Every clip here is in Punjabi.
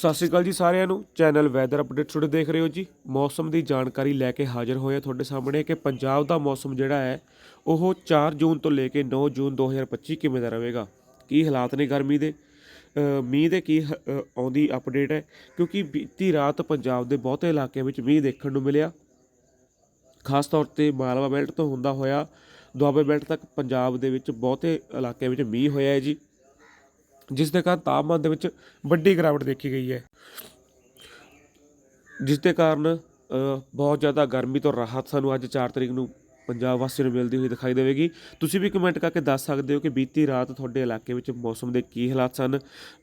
ਸਤਿ ਸ਼੍ਰੀ ਅਕਾਲ ਜੀ ਸਾਰਿਆਂ ਨੂੰ। ਚੈਨਲ ਵੈਦਰ ਅਪਡੇਟ ਤੁਹਾਡੇ ਦੇਖ ਰਹੇ ਹੋ ਜੀ। ਮੌਸਮ ਦੀ ਜਾਣਕਾਰੀ ਲੈ ਕੇ ਹਾਜ਼ਰ ਹੋਏ ਹਾਂ ਤੁਹਾਡੇ ਸਾਹਮਣੇ ਕਿ ਪੰਜਾਬ ਦਾ ਮੌਸਮ ਜਿਹੜਾ ਹੈ, ਉਹ 4 ਜੂਨ ਤੋਂ ਲੈ ਕੇ 9 ਜੂਨ 2025 ਕਿਵੇਂ ਦਾ ਰਹੇਗਾ? ਕੀ ਹਾਲਾਤ ਨੇ ਗਰਮੀ ਦੇ? ਮੀਂਹ ਦੇ ਕੀ ਹ- ਆਉਂਦੀ ਅਪਡੇਟ ਹੈ? ਕਿਉਂਕਿ ਬੀਤੀ ਰਾਤ ਪੰਜਾਬ ਦੇ ਬਹੁਤੇ ਇਲਾਕਿਆਂ ਵਿੱਚ ਮੀਂਹ ਦੇਖਣ ਨੂੰ ਮਿਲਿਆ। ਖਾਸ ਤੌਰ ਤੇ ਮਾਲਵਾ ਬੈਲਟ ਤੋਂ ਹੁੰਦਾ ਹੋਇਆ ਦੁਆਬੇ ਬੈਲਟ ਤੱਕ ਪੰਜਾਬ ਦੇ ਵਿੱਚ ਬਹੁਤੇ ਇਲਾਕਿਆਂ ਵਿੱਚ ਮੀਂਹ ਹੋਇਆ ਹੈ ਜੀ। ਜਿਸ ਦੇ ਕਾਰਨ ਤਾਪਮਾਨ ਦੇ ਵਿੱਚ ਵੱਡੀ ਗਿਰਾਵਟ ਦੇਖੀ ਗਈ ਹੈ। ਜਿਸ ਦੇ ਕਾਰਨ ਬਹੁਤ ਜ਼ਿਆਦਾ ਗਰਮੀ ਤੋਂ ਰਾਹਤ ਸਾਨੂੰ ਅੱਜ 4 ਤਰੀਕ ਨੂੰ ਪੰਜਾਬ ਵਾਸੀਆਂ ਨੂੰ ਮਿਲਦੀ ਹੋਈ ਦਿਖਾਈ ਦੇਵੇਗੀ। ਤੁਸੀਂ ਵੀ ਕਮੈਂਟ ਕਰਕੇ ਦੱਸ ਸਕਦੇ ਹੋ ਕਿ ਬੀਤੀ ਰਾਤ ਤੁਹਾਡੇ ਇਲਾਕੇ ਵਿੱਚ ਮੌਸਮ ਦੇ ਕੀ ਹਾਲਾਤ ਸਨ?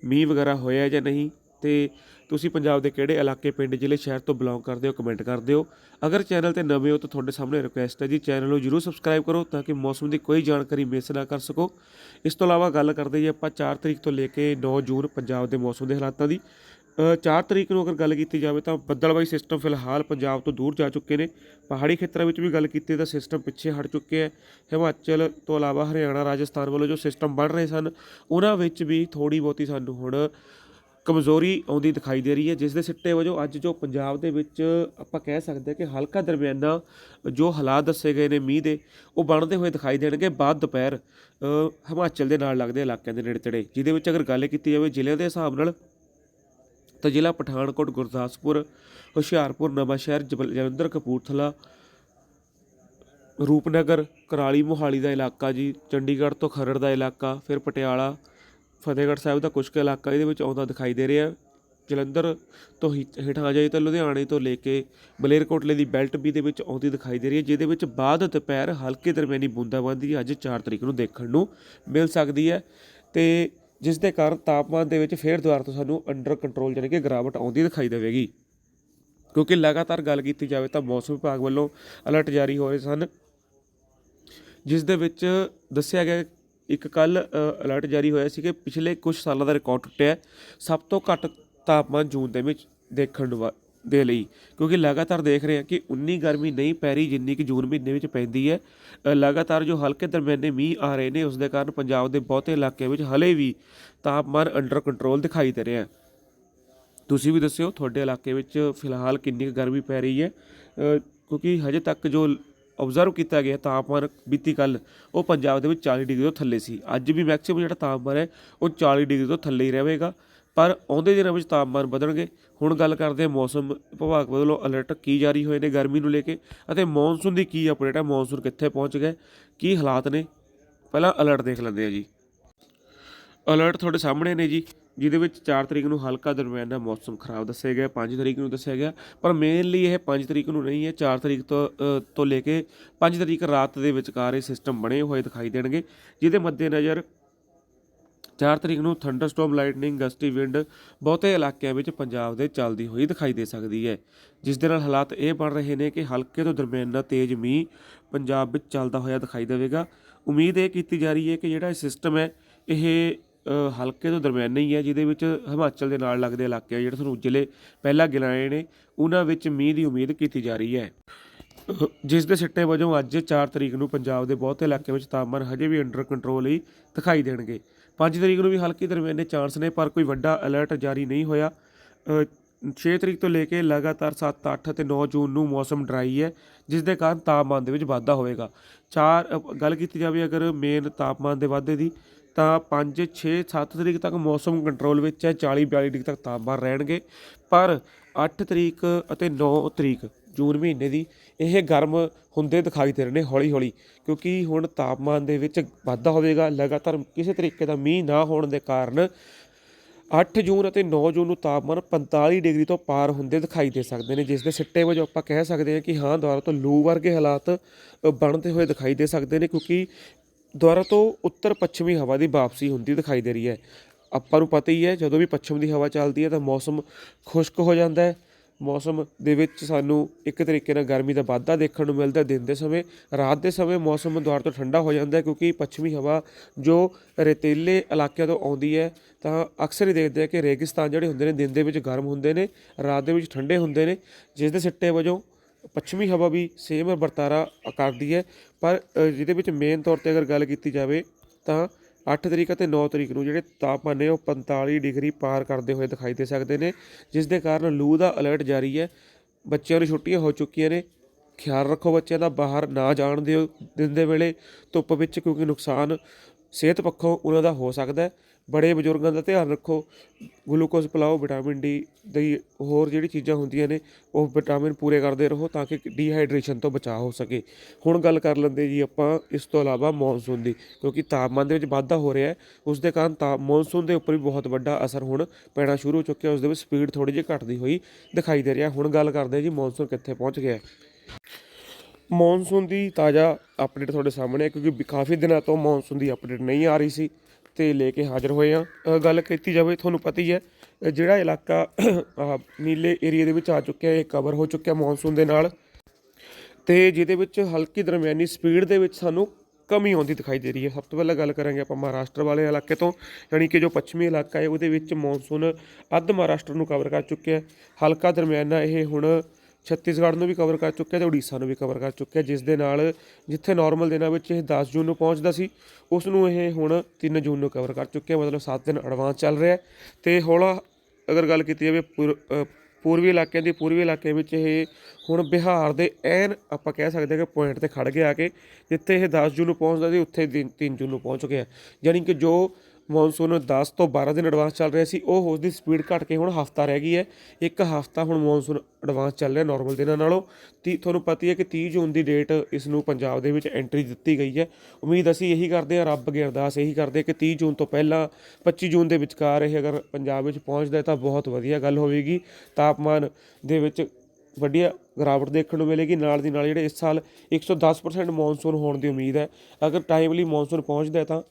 ਮੀਂਹ ਵਗੈਰਾ ਹੋਇਆ ਜਾਂ ਨਹੀਂ? ਤੇ ਤੁਸੀਂ ਪੰਜਾਬ ਦੇ ਕਿਹੜੇ ਇਲਾਕੇ ਪਿੰਡ ਜ਼ਿਲ੍ਹੇ ਸ਼ਹਿਰ ਤੋਂ ਬਿਲੋਂਗ ਕਰਦੇ ਹੋ ਕਮੈਂਟ ਕਰ ਦਿਓ। ਅਗਰ ਚੈਨਲ ਤੇ ਨਵੇਂ ਹੋ ਤਾਂ ਤੁਹਾਡੇ ਸਾਹਮਣੇ ਰਿਕੁਐਸਟ ਹੈ ਜੀ ਚੈਨਲ ਨੂੰ ਜਰੂਰ ਸਬਸਕ੍ਰਾਈਬ ਕਰੋ ਤਾਂ ਕਿ ਮੌਸਮ ਦੀ ਕੋਈ ਜਾਣਕਾਰੀ ਮਿਸ ਨਾ ਕਰ ਸਕੋ। ਇਸ ਤੋਂ ਇਲਾਵਾ ਗੱਲ ਕਰਦੇ ਜੀ ਆਪਾਂ 4 ਤਰੀਕ ਤੋਂ ਲੈ ਕੇ 9 ਜੂਨ ਪੰਜਾਬ ਦੇ ਮੌਸਮ ਦੇ ਹਾਲਾਤਾਂ ਦੀ। ਅ, 4 ਤਰੀਕ ਨੂੰ ਅਗਰ ਗੱਲ ਕੀਤੀ ਜਾਵੇ ਤਾਂ ਬੱਦਲਬਾਈ ਸਿਸਟਮ ਫਿਲਹਾਲ ਪੰਜਾਬ ਤੋਂ ਦੂਰ ਜਾ ਚੁੱਕੇ ਨੇ। ਪਹਾੜੀ ਖੇਤਰਾਂ ਵਿੱਚ ਵੀ ਗੱਲ ਕੀਤੀ ਤਾਂ ਸਿਸਟਮ ਪਿੱਛੇ ਹਟ ਚੁੱਕੇ ਹੈ। ਹਿਮਾਚਲ ਤੋਂ ਇਲਾਵਾ ਹਰਿਆਣਾ ਰਾਜਸਥਾਨ ਵੱਲੋਂ ਜੋ ਸਿਸਟਮ ਬਣ ਰਹੇ ਸਨ ਉਹਨਾਂ ਵਿੱਚ ਵੀ ਥੋੜੀ ਬਹੁਤੀ ਸਾਨੂੰ ਹੁਣ ਕਮਜ਼ੋਰੀ ਆਉਂਦੀ ਦਿਖਾਈ ਦੇ ਰਹੀ ਹੈ, ਜਿਸ ਦੇ ਸਿੱਟੇ ਵਜੋਂ ਅੱਜ ਜੋ ਪੰਜਾਬ ਦੇ ਵਿੱਚ ਆਪਾਂ ਕਹਿ ਸਕਦੇ ਹਾਂ ਕਿ ਹਲਕਾ ਦਰਮਿਆਨਾ ਜੋ ਹਾਲਾਤ ਦੱਸੇ ਗਏ ਨੇ ਮੀਂਹ ਦੇ, ਉਹ ਬਣਦੇ ਹੋਏ ਦਿਖਾਈ ਦੇਣਗੇ। ਬਾਅਦ ਦੁਪਹਿਰ ਹਿਮਾਚਲ ਦੇ ਨਾਲ ਲੱਗਦੇ ਇਲਾਕਿਆਂ ਦੇ ਨੇੜੇ ਤੇੜੇ ਜਿਹਦੇ ਵਿੱਚ ਅਗਰ ਗੱਲ ਕੀਤੀ ਜਾਵੇ ਜ਼ਿਲ੍ਹਿਆਂ ਦੇ ਹਿਸਾਬ ਨਾਲ, ਤਾਂ ਜ਼ਿਲ੍ਹਾ ਪਠਾਨਕੋਟ, ਗੁਰਦਾਸਪੁਰ, ਹੁਸ਼ਿਆਰਪੁਰ, ਨਵਾਂਸ਼ਹਿਰ, ਜਬਲ- ਜਲੰਧਰ, ਕਪੂਰਥਲਾ, ਰੂਪਨਗਰ, ਕਰਾਲੀ, ਮੋਹਾਲੀ ਦਾ ਇਲਾਕਾ ਜੀ, ਚੰਡੀਗੜ੍ਹ ਤੋਂ ਖਰੜ ਦਾ ਇਲਾਕਾ, ਫਿਰ ਪਟਿਆਲਾ ਫਤਿਹਗੜ੍ਹ ਸਾਹਿਬ ਦਾ ਕੁਛ ਕੁ ਇਲਾਕਾ ਇਹਦੇ ਵਿੱਚ ਆਉਂਦਾ ਦਿਖਾਈ ਦੇ ਰਿਹਾ। ਜਲੰਧਰ ਤੋਂ ਹੀ- ਹੇਠਾਂ ਆ ਜਾਈਏ ਤਾਂ ਲੁਧਿਆਣੇ ਤੋਂ ਲੈ ਕੇ ਮਲੇਰਕੋਟਲੇ ਦੀ ਬੈਲਟ ਵੀ ਦੇ ਵਿੱਚ ਆਉਂਦੀ ਦਿਖਾਈ ਦੇ ਰਹੀ ਹੈ, ਜਿਹਦੇ ਵਿੱਚ ਬਾਅਦ ਦੁਪਹਿਰ ਹਲਕੇ ਦਰਮਿਆਨੀ ਬੂੰਦਾਬਾਂਦੀ ਅੱਜ 4 ਤਰੀਕ ਨੂੰ ਦੇਖਣ ਨੂੰ ਮਿਲ ਸਕਦੀ ਹੈ ਤੇ ਜਿਸ ਦੇ ਕਾਰਨ ਤਾਪਮਾਨ ਦੇ ਵਿੱਚ ਫੇਰ ਦੁਬਾਰਾ ਤੋਂ ਸਾਨੂੰ ਅੰਡਰ ਕੰਟਰੋਲ ਜਾਣੀ ਕਿ ਗਿਰਾਵਟ ਆਉਂਦੀ ਦਿਖਾਈ ਦੇਵੇਗੀ। ਕਿਉਂਕਿ ਲਗਾਤਾਰ ਗੱਲ ਕੀਤੀ ਜਾਵੇ ਤਾਂ ਮੌਸਮ ਵਿਭਾਗ ਵੱਲੋਂ ਅਲਰਟ ਜਾਰੀ ਹੋ ਰਹੇ ਸਨ, ਜਿਸ ਦੇ ਵਿੱਚ ਦੱਸਿਆ ਗਿਆ ਇੱਕ ਕੱਲ ਅਲਰਟ ਜਾਰੀ ਹੋਇਆ ਸੀ ਕਿ ਪਿਛਲੇ ਕੁਝ ਸਾਲਾਂ ਦਾ ਰਿਕਾਰਡ ਟੁੱਟਿਆ ਸਭ ਤੋਂ ਘੱਟ ਤਾਪਮਾਨ ਜੂਨ ਦੇ ਵਿੱਚ ਦੇਖਣ ਨੂੰ ਦੇ ਲਈ, ਕਿਉਂਕਿ ਲਗਾਤਾਰ ਦੇਖ ਰਹੇ ਹਾਂ ਕਿ ਉਨੀ ਗਰਮੀ ਨਹੀਂ ਪੈ ਰਹੀ ਜਿੰਨੀ ਕਿ ਜੂਨ ਮਹੀਨੇ ਵਿੱਚ ਪੈਂਦੀ ਹੈ। ਲਗਾਤਾਰ ਜੋ ਹਲਕੇ ਦਰਮਿਆਨੇ ਮੀਂਹ ਆ ਰਹੇ ਨੇ ਉਸ ਦੇ ਕਾਰਨ ਪੰਜਾਬ ਦੇ ਬਹੁਤੇ ਇਲਾਕਿਆਂ ਵਿੱਚ ਹਲੇ ਵੀ ਤਾਪਮਾਨ ਅੰਡਰ ਕੰਟਰੋਲ ਦਿਖਾਈ ਦੇ ਰਿਹਾ ਹੈ। ਤੁਸੀਂ ਵੀ ਦੱਸਿਓ, ਤੁਹਾਡੇ ਇਲਾਕੇ ਵਿੱਚ ਫਿਲਹਾਲ ਕਿੰਨੀ ਕੁ ਗਰਮੀ ਪੈ ਰਹੀ ਹੈ? ਕਿਉਂਕਿ ਹਜੇ ਤੱਕ ਜੋ ਆਬਜ਼ਰਵ ਕੀਤਾ ਗਿਆ ਤਾਪਮਾਨ ਬੀਤੀ ਕੱਲ ਉਹ ਪੰਜਾਬ ਦੇ ਵਿੱਚ 40 ਡਿਗਰੀ ਤੋਂ ਥੱਲੇ ਸੀ। ਅੱਜ ਵੀ ਮੈਕਸਿਮਮ ਜਿਹੜਾ ਤਾਪਮਾਨ ਹੈ, ਉਹ 40 ਡਿਗਰੀ ਤੋਂ ਥੱਲੇ ਹੀ ਰਹੇਗਾ। ਪਰ ਆਉਂਦੇ ਦਿਨਾਂ ਵਿੱਚ ਤਾਪਮਾਨ ਵਧਣਗੇ। ਹੁਣ ਗੱਲ ਕਰਦੇ ਹਾਂ ਮੌਸਮ ਵਿਭਾਗ ਵੱਲੋਂ ਅਲਰਟ ਕੀ ਜਾਰੀ ਹੋਏ ਨੇ ਗਰਮੀ ਨੂੰ ਲੈ ਕੇ ਅਤੇ ਮੌਨਸੂਨ ਦੀ ਕੀ ਅਪਡੇਟ ਹੈ ਮੌਨਸੂਨ ਕਿੱਥੇ ਪਹੁੰਚ ਗਿਆ, ਕੀ ਹਾਲਾਤ ਨੇ? ਪਹਿਲਾਂ ਅਲਰਟ ਦੇਖ ਲੈਂਦੇ ਹਾਂ ਜੀ। ਅਲਰਟ ਤੁਹਾਡੇ ਸਾਹਮਣੇ ਨੇ ਜੀ। ਜਿਹਦੇ ਵਿੱਚ 4 ਤਰੀਕ ਨੂੰ ਹਲਕਾ ਦਰਮਿਆਨਾ ਮੌਸਮ ਖਰਾਬ ਦੱਸਿਆ ਗਿਆ 5 ਤਰੀਕ ਨੂੰ ਦੱਸਿਆ ਗਿਆ, ਪਰ ਮੇਨਲੀ ਇਹ 5 ਤਰੀਕ ਨੂੰ ਨਹੀਂ ਹੈ 4 ਤਰੀਕ ਤੋਂ ਤੋਂ ਲੈ ਕੇ 5 ਤਰੀਕ ਰਾਤ ਦੇ ਵਿਚਕਾਰ ਇਹ ਸਿਸਟਮ ਬਣੇ ਹੋਏ ਦਿਖਾਈ ਦੇਣਗੇ, ਜਿਹਦੇ ਮੱਦੇਨਜ਼ਰ 4 ਤਰੀਕ ਨੂੰ ਥੰਡਰਸਟਾਰਮ ਲਾਈਟਨਿੰਗ ਗਸਟੀ ਵਿੰਡ ਬਹੁਤੇ ਇਲਾਕਿਆਂ ਵਿੱਚ ਪੰਜਾਬ ਦੇ ਚੱਲਦੀ ਹੋਈ ਦਿਖਾਈ ਦੇ ਸਕਦੀ ਹੈ। ਜਿਸ ਦੇ ਨਾਲ ਹਾਲਾਤ ਇਹ ਬਣ ਰਹੇ ਨੇ ਕਿ ਹਲਕੇ ਤੋਂ ਦਰਮਿਆਨਾ ਤੇਜ਼ ਮੀਂਹ ਪੰਜਾਬ ਵਿੱਚ ਚੱਲਦਾ ਹੋਇਆ ਦਿਖਾਈ ਦੇਵੇਗਾ। ਉਮੀਦ ਇਹ ਕੀਤੀ ਜਾ ਰਹੀ ਹੈ ਕਿ ਜਿਹੜਾ ਇਹ ਸਿਸਟਮ ਹੈ, ਇਹ ਹਲਕੇ ਤੋਂ ਦਰਮਿਆਨਾ ਹੀ ਹੈ, ਜਿਹਦੇ ਵਿੱਚ ਹਿਮਾਚਲ ਦੇ ਨਾਲ ਲੱਗਦੇ ਇਲਾਕੇ ਆ, ਜਿਹੜੇ ਤੁਹਾਨੂੰ ਜ਼ਿਲ੍ਹੇ ਪਹਿਲਾਂ ਗਿਣਾਏ ਨੇ, ਉਹਨਾਂ ਵਿੱਚ ਮੀਂਹ ਦੀ ਉਮੀਦ ਕੀਤੀ ਜਾ ਰਹੀ ਹੈ। ਜਿਸ ਦੇ ਸਿੱਟੇ ਵਜੋਂ ਅੱਜ 4 ਤਰੀਕ ਨੂੰ ਪੰਜਾਬ ਦੇ ਬਹੁਤੇ ਇਲਾਕਿਆਂ ਵਿੱਚ ਤਾਪਮਾਨ ਹਜੇ ਵੀ ਅੰਡਰ ਕੰਟਰੋਲ ਹੀ ਦਿਖਾਈ ਦੇਣਗੇ। 5 ਤਰੀਕ ਨੂੰ ਵੀ ਹਲਕੀ ਦਰਮਿਆਨੇ ਚਾਂਸ ਨੇ, ਪਰ ਕੋਈ ਵੱਡਾ ਅਲਰਟ ਜਾਰੀ ਨਹੀਂ ਹੋਇਆ। ਅਹ 6 ਤਰੀਕ ਤੋਂ ਲੈ ਕੇ ਲਗਾਤਾਰ 7 8 ਅਤੇ 9 ਜੂਨ ਨੂੰ ਮੌਸਮ ਡਰਾਈ ਹੈ, ਜਿਸ ਦੇ ਕਾਰਨ ਤਾਪਮਾਨ ਦੇ ਵਿੱਚ ਵਾਧਾ ਹੋਵੇਗਾ। ਚਾਰ ਗੱਲ ਕੀਤੀ ਜਾਵੇ ਅਗਰ ਮੇਨ ਤਾਪਮਾਨ ਦੇ ਵਾਧੇ ਦੀ ਤਾਂ 5 6 7 ਤਰੀਕ ਤੱਕ ਮੌਸਮ ਕੰਟਰੋਲ ਵਿੱਚ ਹੈ 40 42 ਡਿਗਰੀ ਤੱਕ ਤਾਪਮਾਨ ਰਹਿਣਗੇ। ਪਰ 8 ਤਰੀਕ ਅਤੇ 9 ਤਰੀਕ ਜੂਨ ਮਹੀਨੇ ਦੀ ਇਹ ਗਰਮ ਹੁੰਦੇ ਦਿਖਾਈ ਦੇ ਰਹੇ ਨੇ ਹੌਲੀ ਹੌਲੀ ਕਿਉਂਕਿ ਹੁਣ ਤਾਪਮਾਨ ਦੇ ਵਿੱਚ ਵਾਧਾ ਹੋਵੇਗਾ। ਲਗਾਤਾਰ ਕਿਸੇ ਤਰੀਕੇ ਦਾ ਮੀਂਹ ਨਾ ਹੋਣ ਦੇ ਕਾਰਨ 8 ਜੂਨ ਅਤੇ 9 ਜੂਨ ਨੂੰ ਤਾਪਮਾਨ 45 ਡਿਗਰੀ ਤੋਂ ਪਾਰ ਹੁੰਦੇ ਦਿਖਾਈ ਦੇ ਸਕਦੇ ਨੇ, ਜਿਸ ਦੇ ਸਿੱਟੇ ਵਜੋਂ ਆਪਾਂ ਕਹਿ ਸਕਦੇ ਹਾਂ ਕਿ ਹਾਂ, ਦੁਆਰਾ ਤੋਂ ਲੂ ਵਰਗੇ ਹਾਲਾਤ ਬਣਦੇ ਹੋਏ ਦਿਖਾਈ ਦੇ ਸਕਦੇ ਨੇ, ਕਿਉਂਕਿ ਦੁਆਰਾ ਤੋਂ ਉੱਤਰ ਪੱਛਮੀ ਹਵਾ ਦੀ ਵਾਪਸੀ ਹੁੰਦੀ ਦਿਖਾਈ ਦੇ ਰਹੀ ਹੈ। ਆਪਾਂ ਨੂੰ ਪਤਾ ਹੀ ਹੈ, ਜਦੋਂ ਵੀ ਪੱਛਮ ਦੀ ਹਵਾ ਚੱਲਦੀ ਹੈ ਤਾਂ ਮੌਸਮ ਖੁਸ਼ਕ ਹੋ ਜਾਂਦਾ ਹੈ। ਮੌਸਮ ਦੇ ਵਿੱਚ ਸਾਨੂੰ ਇੱਕ ਤਰੀਕੇ ਨਾਲ ਗਰਮੀ ਦਾ ਵਾਧਾ ਦੇਖਣ ਨੂੰ ਮਿਲਦਾ ਦਿਨ ਦੇ ਸਮੇਂ, ਰਾਤ ਦੇ ਸਮੇਂ ਮੌਸਮ ਦੁਆਰਾ ਤੋਂ ਠੰਡਾ ਹੋ ਜਾਂਦਾ ਕਿਉਂਕਿ ਪੱਛਮੀ ਹਵਾ ਜੋ ਰੇਤੀਲੇ ਇਲਾਕਿਆਂ ਤੋਂ ਆਉਂਦੀ ਹੈ, ਤਾਂ ਅਕਸਰ ਹੀ ਦੇਖਦੇ ਆ ਕਿ ਰੇਗਿਸਤਾਨ ਜਿਹੜੇ ਹੁੰਦੇ ਨੇ ਦਿਨ ਦੇ ਵਿੱਚ ਗਰਮ ਹੁੰਦੇ ਨੇ, ਰਾਤ ਦੇ ਵਿੱਚ ਠੰਡੇ ਹੁੰਦੇ ਨੇ, ਜਿਸ ਦੇ ਸਿੱਟੇ ਵਜੋਂ ਪੱਛਮੀ ਹਵਾ ਵੀ ਸੇਮ ਵਰਤਾਰਾ ਕਰਦੀ ਹੈ, ਪਰ ਜਿਹਦੇ ਵਿੱਚ ਮੇਨ ਤੌਰ ਤੇ ਅਗਰ ਗੱਲ ਕੀਤੀ ਜਾਵੇ ਤਾਂ 8 ਤਰੀਕ ਅਤੇ 9 ਤਰੀਕ ਨੂੰ ਜਿਹੜੇ ਤਾਪਮਾਨ ਨੇ ਉਹ 45 ਡਿਗਰੀ ਪਾਰ ਕਰਦੇ ਹੋਏ ਦਿਖਾਈ ਦੇ ਸਕਦੇ ਨੇ, ਜਿਸ ਦੇ ਕਾਰਨ ਲੂ ਦਾ ਅਲਰਟ ਜਾਰੀ ਹੈ, ਬੱਚਿਆਂ ਨੂੰ ਛੁੱਟੀਆਂ ਹੋ ਚੁੱਕੀਆਂ ਨੇ, ਖਿਆਲ ਰੱਖੋ ਬੱਚਿਆਂ ਦਾ ਬਾਹਰ ਨਾ ਜਾਣ ਦਿਓ ਦਿਨ ਦੇ ਵੇਲੇ, ਧੁੱਪ ਵਿੱਚ ਕਿਉਂਕਿ ਨੁਕਸਾਨ ਸਿਹਤ ਪੱਖੋਂ ਉਹਨਾਂ ਦਾ ਹੋ ਸਕਦਾ ਬੜੇ ਬਜ਼ੁਰਗਾਂ ਦਾ ਧਿਆਨ ਰੱਖੋ। ਗਲੂਕੋਜ਼ ਪਿਲਾਓ, ਵਿਟਾਮਿਨ ਡੀ ਦੀ ਹੋਰ ਜਿਹੜੀ ਚੀਜ਼ਾਂ ਹੁੰਦੀਆਂ ਨੇ, ਉਹ ਵਿਟਾਮਿਨ ਪੂਰੇ ਕਰਦੇ ਰਹੋ ਤਾਂ ਕਿ ਡੀਹਾਈਡਰੇਸ਼ਨ ਤੋਂ ਬਚਾਅ ਹੋ ਸਕੇ। ਹੁਣ ਗੱਲ ਕਰ ਲੈਂਦੇ ਜੀ ਆਪਾਂ ਇਸ ਤੋਂ ਇਲਾਵਾ ਮੌਨਸੂਨ ਦੀ, ਕਿਉਂਕਿ ਤਾਪਮਾਨ ਦੇ ਵਿੱਚ ਵਾਧਾ ਹੋ ਰਿਹਾ ਹੈ। ਉਸ ਦੇ ਕਾਰਨ ਤਾਂ ਮੌਨਸੂਨ ਦੇ ਉੱਪਰ ਵੀ ਬਹੁਤ ਵੱਡਾ ਅਸਰ ਹੁਣ ਪੈਣਾ ਸ਼ੁਰੂ ਹੋ ਚੁੱਕਿਆ। ਉਸ ਦੇ ਵਿੱਚ ਸਪੀਡ ਥੋੜੀ ਜਿਹੀ ਘਟਦੀ ਹੋਈ ਦਿਖਾਈ ਦੇ ਰਿਹਾ। ਹੁਣ ਗੱਲ ਕਰਦੇ ਜੀ ਮੌਨਸੂਨ ਕਿੱਥੇ ਪਹੁੰਚ ਗਿਆ। ਮੌਨਸੂਨ ਦੀ ਤਾਜ਼ਾ ਅਪਡੇਟ ਤੁਹਾਡੇ ਸਾਹਮਣੇ ਹੈ, ਕਿਉਂਕਿ ਵੀ ਕਾਫੀ ਦਿਨਾਂ ਤੋਂ ਮੌਨਸੂਨ ਦੀ ਅਪਡੇਟ ਨਹੀਂ ਆ ਰਹੀ ਸੀ ਤੇ ਲੈ ਕੇ ਹਾਜ਼ਰ ਹੋਏ ਆ ਗੱਲ ਕੀਤੀ ਜਾਵੇ, ਤੁਹਾਨੂੰ ਪਤਾ ਹੀ ਹੈ ਜਿਹੜਾ ਇਲਾਕਾ ਨੀਲੇ ਏਰੀਆ ਦੇ ਵਿੱਚ ਆ ਚੁੱਕਿਆ ਇਹ ਕਵਰ ਹੋ ਚੁੱਕਿਆ ਮੌਨਸੂਨ ਦੇ ਨਾਲ। ਤੇ ਜਿਹਦੇ ਵਿੱਚ ਹਲਕੀ ਦਰਮਿਆਨੀ ਸਪੀਡ ਦੇ ਵਿੱਚ ਸਾਨੂੰ ਕਮੀ ਆਉਂਦੀ ਦਿਖਾਈ ਦੇ ਰਹੀ ਹੈ। ਸਭ ਤੋਂ ਪਹਿਲਾਂ ਗੱਲ ਕਰਾਂਗੇ ਆਪਾਂ ਮਹਾਰਾਸ਼ਟਰ ਵਾਲੇ ਇਲਾਕੇ ਤੋਂ, ਯਾਨੀ ਕਿ ਜੋ ਪੱਛਮੀ ਇਲਾਕਾ ਹੈ, ਉਹਦੇ ਵਿੱਚ ਮੌਨਸੂਨ ਅੱਧ ਮਹਾਰਾਸ਼ਟਰ ਨੂੰ ਕਵਰ ਕਰ ਚੁੱਕਿਆ ਹੈ। ਹਲਕਾ ਦਰਮਿਆਨਾ ਇਹ ਹੁਣ ਛੱਤੀਸਗੜ੍ਹ ਨੂੰ ਵੀ ਕਵਰ ਕਰ ਚੁੱਕਿਆ ਤੇ ਉੜੀਸਾ ਨੂੰ ਵੀ ਕਵਰ ਕਰ ਚੁੱਕਿਆ, ਜਿਸ ਦੇ ਨਾਲ ਜਿੱਥੇ ਨਾਰਮਲ ਦਿਨਾਂ ਵਿੱਚ ਇਹ 10 ਜੂਨ ਨੂੰ ਪਹੁੰਚਦਾ ਸੀ, ਉਸ ਨੂੰ ਇਹ ਹੁਣ 3 ਜੂਨ ਨੂੰ ਕਵਰ ਕਰ ਚੁੱਕਿਆ, ਮਤਲਬ 7 ਦਿਨ ਐਡਵਾਂਸ ਚੱਲ ਰਿਹਾ ਹੈ। ਤੇ ਹੌਲਾ ਅਗਰ ਗੱਲ ਕੀਤੀ ਜਾਵੇ ਪੁਰ- ਪੂਰਬੀ ਇਲਾਕਿਆਂ ਦੀ, ਪੂਰਬੀ ਇਲਾਕੇ ਵਿੱਚ ਇਹ ਹੁਣ ਬਿਹਾਰ ਦੇ ਐਨ ਆਪਾਂ ਕਹਿ ਸਕਦੇ ਹਾਂ ਕਿ ਪੁਆਇੰਟ ਤੇ ਖੜ ਗਿਆ ਆ ਕੇ, ਜਿੱਥੇ ਇਹ 10 ਜੂਨ ਨੂੰ ਪਹੁੰਚਦਾ ਸੀ, ਉੱਥੇ 3 ਜੂਨ ਨੂੰ ਪਹੁੰਚ ਗਿਆ। ਯਾਨੀ ਕਿ ਜੋ ਮੌਨਸੂਨ 10 ਤੋਂ 12 ਦਿਨ ਐਡਵਾਂਸ ਚੱਲ ਰਿਹਾ ਸੀ, ਉਹ ਉਸ ਦੀ ਸਪੀਡ ਘਟ ਕੇ ਹੁਣ ਹਫਤਾ ਰਹਿ ਗਈ ਹੈ। ਇੱਕ ਹਫਤਾ ਹੁਣ ਮੌਨਸੂਨ ਐਡਵਾਂਸ ਚੱਲ ਰਿਹਾ ਨਾਰਮਲ ਦਿਨਾਂ ਨਾਲੋਂ। ਤੀ, ਤੁਹਾਨੂੰ ਪਤਾ ਹੀ ਹੈ ਕਿ 30 ਜੂਨ ਦੀ ਡੇਟ ਇਸ ਨੂੰ ਪੰਜਾਬ ਦੇ ਵਿੱਚ ਐਂਟਰੀ ਦਿੱਤੀ ਗਈ ਹੈ। ਉਮੀਦ ਅਸੀਂ ਇਹੀ ਕਰਦੇ ਹਾਂ, ਰੱਬ ਅੱਗੇ ਅਰਦਾਸ ਇਹੀ ਕਰਦੇ ਕਿ 30 ਜੂਨ ਤੋਂ ਪਹਿਲਾਂ 25 ਜੂਨ ਦੇ ਵਿਚਕਾਰ ਇਹ ਅਗਰ ਪੰਜਾਬ ਵਿੱਚ ਪਹੁੰਚਦਾ ਤਾਂ ਬਹੁਤ ਵਧੀਆ ਗੱਲ ਹੋਵੇਗੀ। ਤਾਪਮਾਨ ਦੇ ਵਿੱਚ ਵਧੀਆ ਗਿਰਾਵਟ ਦੇਖਣ ਨੂੰ ਮਿਲੇਗੀ। ਨਾਲ ਦੀ ਨਾਲ ਜਿਹੜੇ ਇਸ ਸਾਲ 110% ਮੌਨਸੂਨ ਹੋਣ ਦੀ ਉਮੀਦ ਹੈ। ਅਗਰ ਟਾਈਮਲੀ ਮੌਨਸੂਨ ਪਹੁੰਚਦਾ ਤਾਂ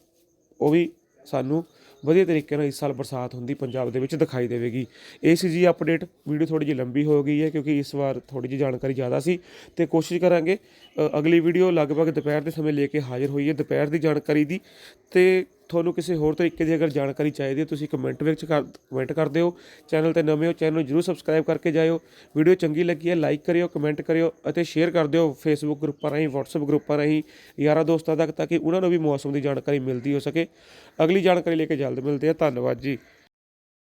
ਉਹ ਵੀ ਸਾਨੂੰ ਵਧੀਆ ਤਰੀਕੇ ਨਾਲ ਇਸ ਸਾਲ ਬਰਸਾਤ ਹੁੰਦੀ ਪੰਜਾਬ ਦੇ ਵਿੱਚ ਦਿਖਾਈ ਦੇਵੇਗੀ। ਇਹ ਸੀ ਜੀ ਅਪਡੇਟ ਵੀਡੀਓ ਥੋੜੀ ਜਿਹੀ ਲੰਬੀ ਹੋ ਗਈ ਹੈ ਕਿਉਂਕਿ ਇਸ ਵਾਰ ਥੋੜੀ ਜਿਹੀ ਜਾਣਕਾਰੀ ਜ਼ਿਆਦਾ ਸੀ ਤੇ ਕੋਸ਼ਿਸ਼ ਕਰਾਂਗੇ ਅਗਲੀ ਵੀਡੀਓ ਲਗਭਗ ਦੁਪਹਿਰ ਦੇ ਸਮੇਂ ਲੈ ਕੇ ਹਾਜ਼ਰ ਹੋਈ ਹੈ ਦੁਪਹਿਰ ਦੀ ਜਾਣਕਾਰੀ ਦੀ ਤੇ ਤੁਹਾਨੂੰ ਕਿਸੇ ਹੋਰ ਤਰੀਕੇ ਦੀ ਅਗਰ ਜਾਣਕਾਰੀ ਚਾਹੀਦੀ ਹੈ, ਤੁਸੀਂ ਕਮੈਂਟ ਵਿੱਚ ਕਰ, ਕਮੈਂਟ ਕਰ ਦਿਓ। ਚੈਨਲ ਤੇ ਨਵੇਂ ਹੋ, ਚੈਨਲ ਨੂੰ ਜਰੂਰ ਸਬਸਕ੍ਰਾਈਬ ਕਰਕੇ ਜਾਇਓ। ਵੀਡੀਓ ਚੰਗੀ ਲੱਗੀ ਹੈ, ਲਾਈਕ ਕਰਿਓ, ਕਮੈਂਟ ਕਰਿਓ ਅਤੇ ਸ਼ੇਅਰ ਕਰ ਦਿਓ ਫੇਸਬੁੱਕ ਗਰੁੱਪਾਂ ਰਾਹੀਂ, WhatsApp ਗਰੁੱਪਾਂ ਰਾਹੀਂ ਯਾਰਾਂ ਦੋਸਤਾਂ ਤੱਕ, ਤਾਂ ਕਿ ਉਹਨਾਂ ਨੂੰ ਵੀ ਮੌਸਮ ਦੀ ਜਾਣਕਾਰੀ ਮਿਲਦੀ ਹੋ ਸਕੇ। ਅਗਲੀ ਜਾਣਕਾਰੀ ਲੈ ਕੇ ਜਲਦ ਮਿਲਦੇ ਆ ਧੰਨਵਾਦ ਜੀ।